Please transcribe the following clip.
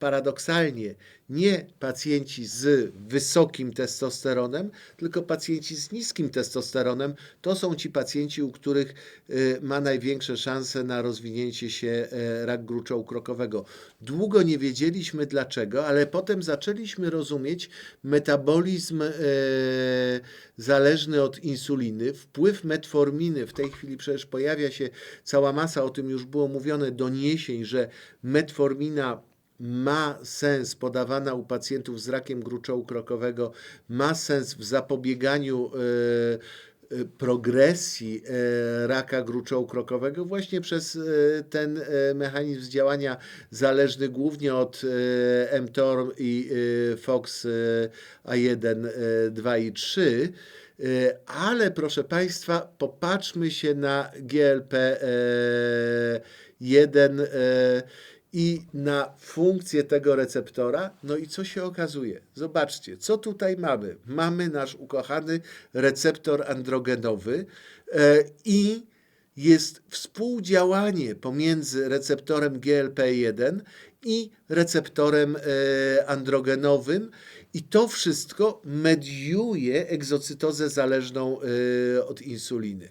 paradoksalnie nie pacjenci z wysokim testosteronem, tylko pacjenci z niskim testosteronem to są ci pacjenci, u których y, ma największe szanse na rozwinięcie się e, rak gruczołu-krokowego. Długo nie wiedzieliśmy dlaczego, ale potem zaczęliśmy rozumieć metabolizm e, zależny od insuliny, wpływ metforminy. W tej chwili przecież pojawia się cała masa, o tym już było mówione, doniesień, że metformina ma sens podawana u pacjentów z rakiem gruczołu krokowego, ma sens w zapobieganiu e, e, progresji e, raka gruczołu krokowego właśnie przez ten mechanizm działania zależny głównie od mTOR i FOX e, A1, e, 2 i 3. E, Ale proszę Państwa, popatrzmy się na GLP e, 1 e, i na funkcję tego receptora. No i co się okazuje? Zobaczcie, co tutaj mamy. Mamy nasz ukochany receptor androgenowy e, i jest współdziałanie pomiędzy receptorem GLP1 i receptorem e, androgenowym i to wszystko mediuje egzocytozę zależną e, od insuliny.